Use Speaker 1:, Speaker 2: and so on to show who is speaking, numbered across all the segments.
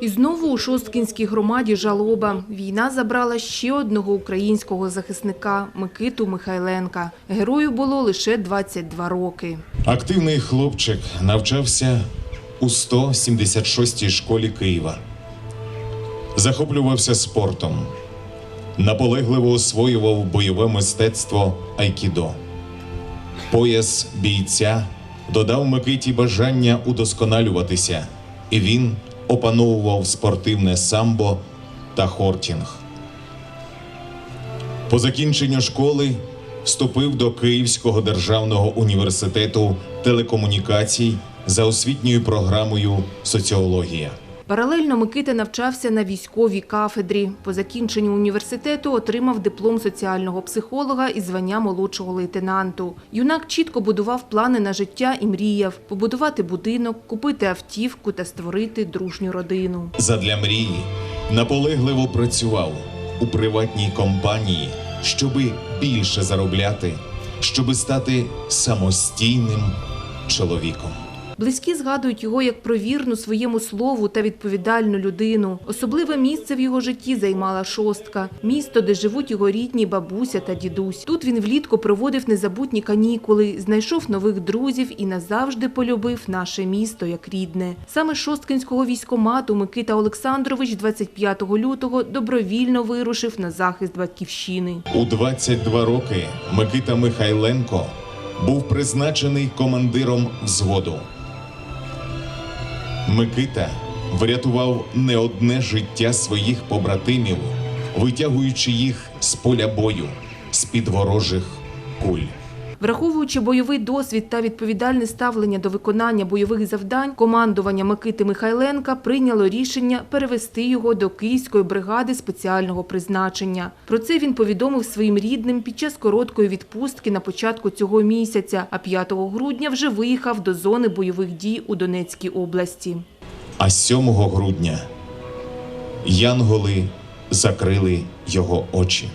Speaker 1: І знову у Шосткінській громаді жалоба. Війна забрала ще одного українського захисника – Микиту Михайленка. Герою було лише 22 роки.
Speaker 2: Активний хлопчик навчався у 176-й школі Києва. Захоплювався спортом. Наполегливо освоював бойове мистецтво Айкідо. Пояс бійця додав Микиті бажання удосконалюватися, і він опановував спортивне самбо та хортінг. По закінченню школи вступив до Київського державного університету телекомунікацій за освітньою програмою соціологія.
Speaker 1: Паралельно Микита навчався на військовій кафедрі. По закінченню університету отримав диплом соціального психолога і звання молодшого лейтенанту. Юнак чітко будував плани на життя і мріяв – побудувати будинок, купити автівку та створити дружню родину.
Speaker 2: Задля мрії наполегливо працював у приватній компанії, щоби більше заробляти, щоби стати самостійним чоловіком.
Speaker 1: Близькі згадують його як про вірну своєму слову та відповідальну людину. Особливе місце в його житті займала шостка – місто, де живуть його рідні бабуся та дідусь. Тут він влітку проводив незабутні канікули, знайшов нових друзів і назавжди полюбив наше місто як рідне. Саме шосткинського військомату Микита Олександрович 25 лютого добровільно вирушив на захист батьківщини.
Speaker 2: У 22 роки Микита Михайленко був призначений командиром взводу. Микита врятував не одне життя своїх побратимів, витягуючи їх з поля бою, з-під ворожих куль.
Speaker 1: Враховуючи бойовий досвід та відповідальне ставлення до виконання бойових завдань, командування Микити Михайленка прийняло рішення перевести його до Київської бригади спеціального призначення. Про це він повідомив своїм рідним під час короткої відпустки на початку цього місяця, а 5 грудня вже виїхав до зони бойових дій у Донецькій області.
Speaker 2: А 7 грудня янголи закрили його очі.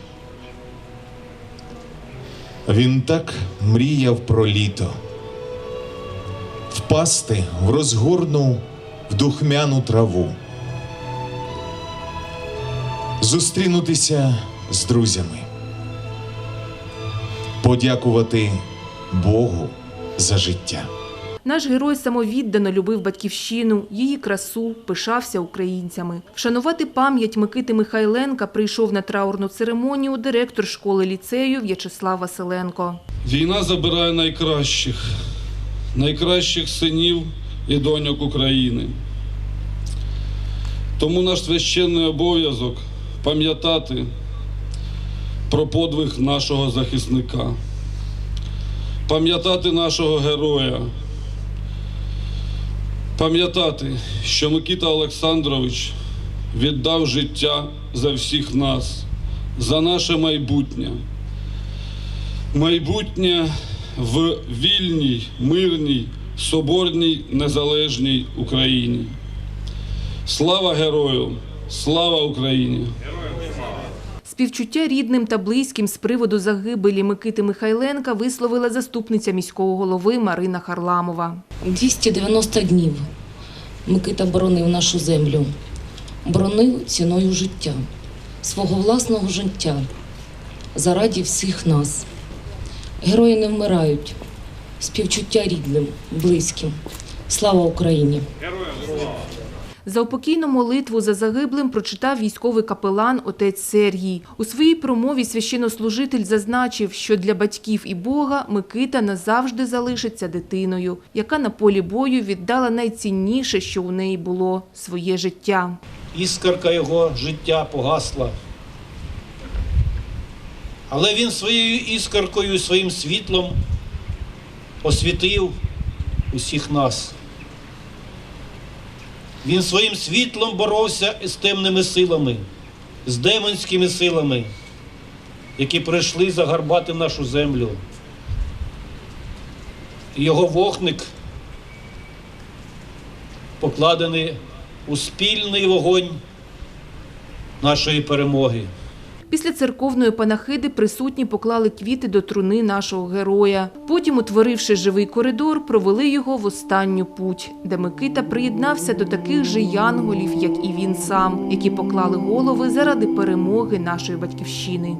Speaker 2: Він так мріяв про літо. Впасти в розгорну в духмяну траву. Зустрінутися з друзями. Подякувати Богу за життя.
Speaker 1: Наш герой самовіддано любив батьківщину, її красу, пишався українцями. Вшанувати пам'ять Микити Михайленка прийшов на траурну церемонію директор школи ліцею В'ячеслав Василенко.
Speaker 3: Війна забирає найкращих, найкращих синів і доньок України. Тому наш священний обов'язок пам'ятати про подвиг нашого захисника, пам'ятати нашого героя, пам'ятати, що Микита Олександрович віддав життя за всіх нас, за наше майбутнє майбутнє в вільній, мирній, соборній, незалежній Україні. Слава герою! Слава Україні!
Speaker 1: Співчуття рідним та близьким з приводу загибелі Микити Михайленка висловила заступниця міського голови Марина Харламова.
Speaker 4: 290 днів Микита боронив нашу землю, боронив ціною життя, свого власного життя, зараді всіх нас. Герої не вмирають, співчуття рідним, близьким. Слава Україні!
Speaker 1: За упокійну молитву за загиблим прочитав військовий капелан отець Сергій. У своїй промові священнослужитель зазначив, що для батьків і Бога Микита назавжди залишиться дитиною, яка на полі бою віддала найцінніше, що у неї було – своє життя.
Speaker 5: іскорка його життя погасла. Але він своєю іскоркою, своїм світлом освітив усіх нас. Він своїм світлом боровся з темними силами, з демонськими силами, які прийшли загарбати нашу землю. Його вогник покладений у спільний вогонь нашої перемоги.
Speaker 1: Після церковної панахиди присутні поклали квіти до труни нашого героя. Потім, утворивши живий коридор, провели його в останню путь, де Микита приєднався до таких же янголів, як і він сам, які поклали голови заради перемоги нашої батьківщини.